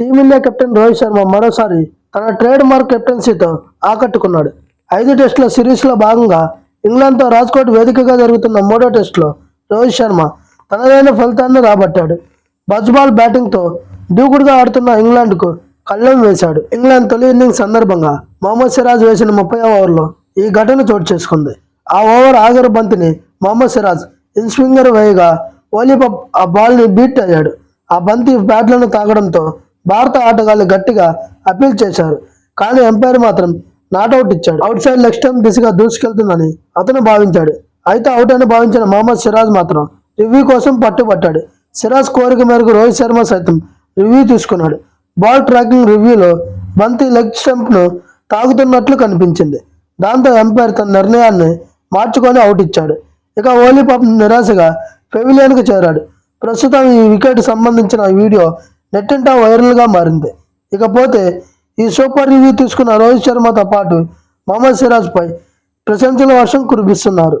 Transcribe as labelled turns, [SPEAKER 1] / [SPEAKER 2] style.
[SPEAKER 1] Team India captain Rohit Sharma మరోసారి తన trade mark కెప్టెన్సీతో ఆకట్టుకున్నాడు. ఐదు టెస్టుల సిరీస్లో భాగంగా ఇంగ్లాండ్తో రాజ్కోట్ వేదికగా జరుగుతున్న మూడో టెస్టులో రోహిత్ శర్మ తనదైన ఫలితాన్ని రాబట్టాడు. బజ్బాల్ బ్యాటింగ్తో దూకుడుగా ఆడుతున్న ఇంగ్లాండ్కు కళ్ళెం వేశాడు. ఇంగ్లాండ్ తొలి ఇన్నింగ్స్ సందర్భంగా మొహమ్మద్ సిరాజ్ వేసిన ముప్పై ఓవర్లో ఈ ఘటన చోటు చేసుకుంది. ఆ ఓవర్ ఆగరు బంతిని మొహమ్మద్ సిరాజ్ ఇన్స్వింగర్ వేయగా ఓలీపప్ ఆ బాల్ని బీట్ అయ్యాడు. ఆ బంతి బ్యాట్లను తాగడంతో భారత ఆటగాళ్ళు గట్టిగా అపీల్ చేశారు. కానీ ఎంపైర్ మాత్రం నాట్అవుట్ ఇచ్చాడు. అవుట్ సైడ్ లెగ్ స్టంప్ దిశగా దూసుకెళ్తుందని అతను భావించాడు. అయితే అవుట్ అని భావించిన మహమ్మద్ సిరాజ్ మాత్రం రివ్యూ కోసం పట్టుబట్టాడు. సిరాజ్ కోరిక మేరకు రోహిత్ శర్మ సైతం రివ్యూ తీసుకున్నాడు. బాల్ ట్రాకింగ్ రివ్యూలో బంతి లెగ్ స్టంప్ను తాగుతున్నట్లు కనిపించింది. దాంతో ఎంపైర్ తన నిర్ణయాన్ని మార్చుకొని అవుట్ ఇచ్చాడు. ఇక ఓలీ పాప్ నిరాశగా పెవిలియన్కు చేరాడు. ప్రస్తుతం ఈ వికెట్ సంబంధించిన వీడియో నెట్టింటా వైరల్గా మారింది. ఇకపోతే ఈ సూపర్ రివ్యూ తీసుకున్న రోహిత్ శర్మతో పాటు మహమ్మద్ సిరాజ్పై ప్రశంసల వర్షం కురిపిస్తున్నారు.